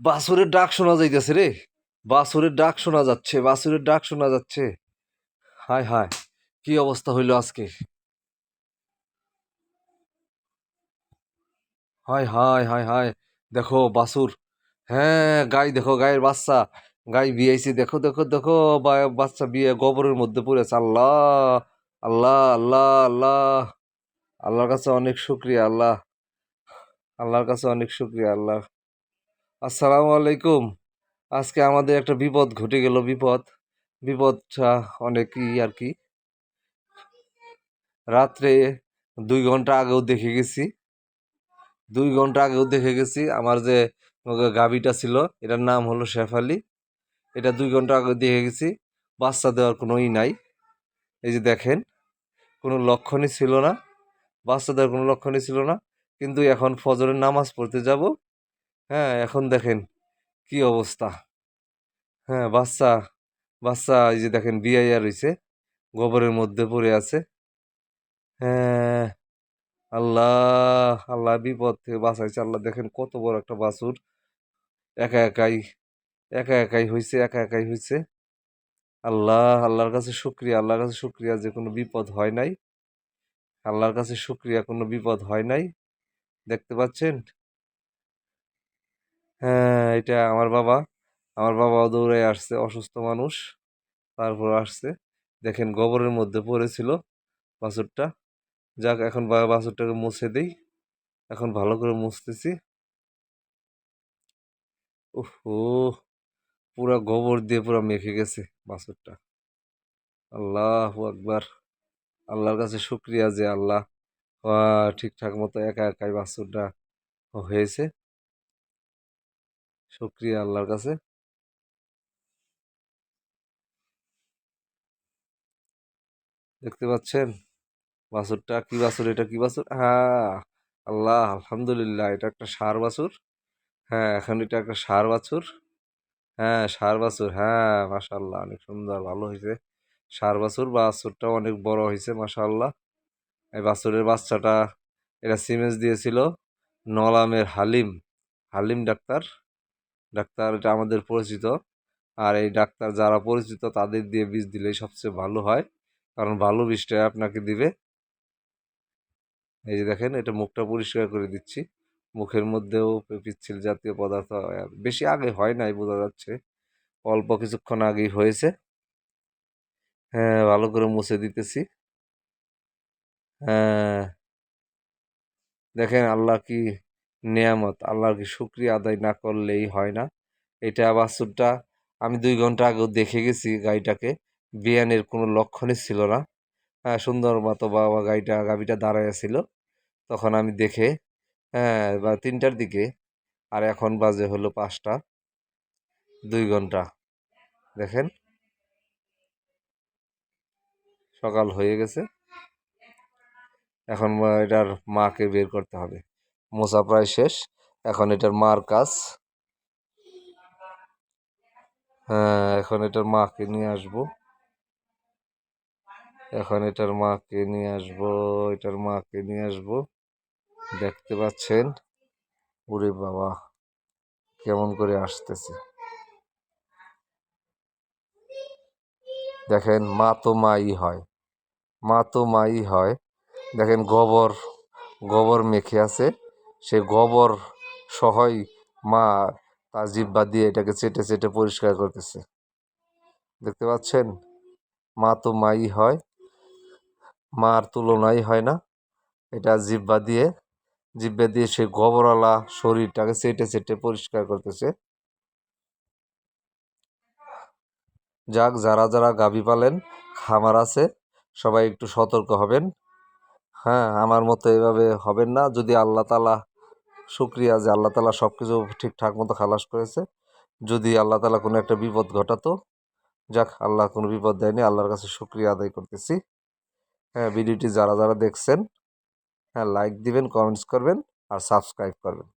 বাসুরের ডাক শোনা যাইতেছে রে। বাসুরের ডাক শোনা যাচ্ছে, বাসুরের ডাক শোনা যাচ্ছে। হায় হায়, কি অবস্থা হইল আজকে? হায় হায় হায় হায়, দেখো বাসুর। হ্যাঁ গাই দেখো গায়ের বাচ্চা। গাই বিয়েছি দেখো দেখো দেখো বাচ্চা বিয়ে গোবরের মধ্যে পড়েছে। আল্লাহ আল্লাহ আল্লাহ আল্লাহ। আল্লাহর কাছে অনেক শুক্রিয়া, আল্লাহ। আল্লাহর কাছে অনেক শুক্রিয়া, আল্লাহ। আসসালামু আলাইকুম। আজকে আমাদের একটা বিপদ ঘটে গেল, বিপদ। বিপদটা অনেকই আর কি। রাত্রে দুই ঘণ্টা আগেও দেখে গেছি। দুই ঘণ্টা আগেও দেখে গেছি, আমার যে গাবিটা ছিল, এটার নাম হলো শেফালি। এটা দুই ঘণ্টা আগে দেখে গেছি, বাচ্চা দেওয়ার কোনো ই নাই। এই যে দেখেন, কোনো লক্ষণই ছিল না। বাচ্চা দেওয়ার কোনো লক্ষণই ছিল না। কিন্তু এখন ফজরের নামাজ পড়তে যাব। হ্যাঁ এখন দেখেন কি অবস্থা। হ্যাঁ বাচ্চা বাচ্চা, এই যে দেখেন বিয়াইয়া রয়েছে গোবরের মধ্যে পড়ে আছে। হ্যাঁ আল্লাহ আল্লাহ বিপদ থেকে বাঁচাইছে। আল্লাহ দেখেন কত বড় একটা বাছুর। একা একাই একা একাই হয়েছে একা একাই হয়েছে আল্লাহ, আল্লাহর কাছে শুক্রিয়া, আল্লাহর কাছে শুক্রিয়া যে কোনো বিপদ হয় নাই। আল্লাহর কাছে শুক্রিয়া, কোনো বিপদ হয় নাই। দেখতে পাচ্ছেন? হ্যাঁ এটা আমার বাবা। আমার বাবাও দৌড়ে আসছে, অসুস্থ মানুষ। তারপর আসছে। দেখেন গোবরের মধ্যে পড়েছিল বাছুরটা। যাক, এখন বাছুরটাকে মুছে দিই। এখন ভালো করে মুছতেছি। উফ পুরা গোবর দিয়ে পুরো মেখে গেছে বাছুরটা। আল্লাহ আকবার। আল্লাহর কাছে শুক্রিয়া যে আল্লাহ ঠিকঠাক মতো একা একাই বাছুরটা হয়েছে। শুক্রিয়া আল্লাহর কাছে। দেখতে পাচ্ছেন? বাছুরটা কি বাছুর? এটা কি বাছুর? হ্যাঁ আল্লাহ, আলহামদুলিল্লাহ, এটা একটা সার বাছুর। হ্যাঁ এখন এটা একটা সার বাছুর। হ্যাঁ সার বাছুর। হ্যাঁ মাশাল্লাহ অনেক সুন্দর, ভালো হয়েছে সার বাছুর, বাছুরটাও অনেক বড় হয়েছে মাশাল্লাহ এই বাছুরের বাচ্চাটা এরা সিমেন্স দিয়েছিল। নলামের হালিম হালিম ডাক্তার। ডাক্তার এটা আমাদের পরিচিত। আর এই ডাক্তার যারা পরিচিত তাদের দিয়ে বীজ দিলেই সবচেয়ে ভালো হয়। কারণ ভালো বীজটা আপনাকে দিবে। এই যে দেখেন, এটা মুখটা পরিষ্কার করে দিচ্ছি। মুখের মধ্যেও পিচ্ছিল জাতীয় পদার্থ বেশি আগে হয় নাই বোঝা যাচ্ছে। অল্প কিছুক্ষণ আগেই হয়েছে। হ্যাঁ ভালো করে মুছে দিতেছি। দেখেন আল্লাহ কি নিয়ামত, আল্লাহর কি শুক্রিয়া আদায় না করলেই হয় না। এটা বাছুরটা আমি দুই ঘণ্টা আগেও দেখে গেছি গাড়িটাকে, বিয়ানের কোনো লক্ষণই ছিল না। হ্যাঁ সুন্দর মতো বাবা গাড়িটা গাড়িটা দাঁড়াইয়া ছিল। তখন আমি দেখে হ্যাঁ বা তিনটার দিকে, আর এখন বাজে হলো পাঁচটা, দুই ঘণ্টা। দেখেন, সকাল হয়ে গেছে। এখন এটার মাকে বের করতে হবে। মোছা প্রায় শেষ। এখন এটার মার কাজ। হ্যাঁ এখন এটার মাকে নিয়ে আসব। এখন এটার মাকে নিয়ে আসব, এটার মাকে নিয়ে আসব। দেখতে পাচ্ছেন? ওরে বাবা, কেমন করে আসতেছে। দেখেন, মা তো মাই হয়। মা তো মাই হয়। দেখেন গোবর গোবর মেখে আছে। সে গোবর সহই মা তার জিব্বা দিয়ে এটাকে চেটে চেটে পরিষ্কার করতেছে। দেখতে পাচ্ছেন? মা তো মাই হয়, মার তুলনাই হয় না। এটা জিব্বা দিয়ে জিব্বা দিয়ে সে গোবরওয়ালা শরীরটাকে চেটে চেটে পরিষ্কার করতেছে। যাক, যারা যারা গাভী পালেন, খামার আছে, সবাই একটু সতর্ক হবেন। হ্যাঁ আমার মতো এভাবে হবেন না। যদি আল্লাহ তালা শুক্রিয়া যে আল্লাহ তালা সব কিছু ঠিকঠাক মতো খালাস করেছে, যদি আল্লাহ তালা কোনো একটা বিপদ ঘটাতো, যাক, আল্লাহ কোনো বিপদ দেয়নি, আল্লাহর কাছে শুক্রিয়া আদায় করতেছি। হ্যাঁ ভিডিওটি যারা যারা দেখছেন হ্যাঁ লাইক দিবেন কমেন্টস করবেন, আর সাবস্ক্রাইব করবেন।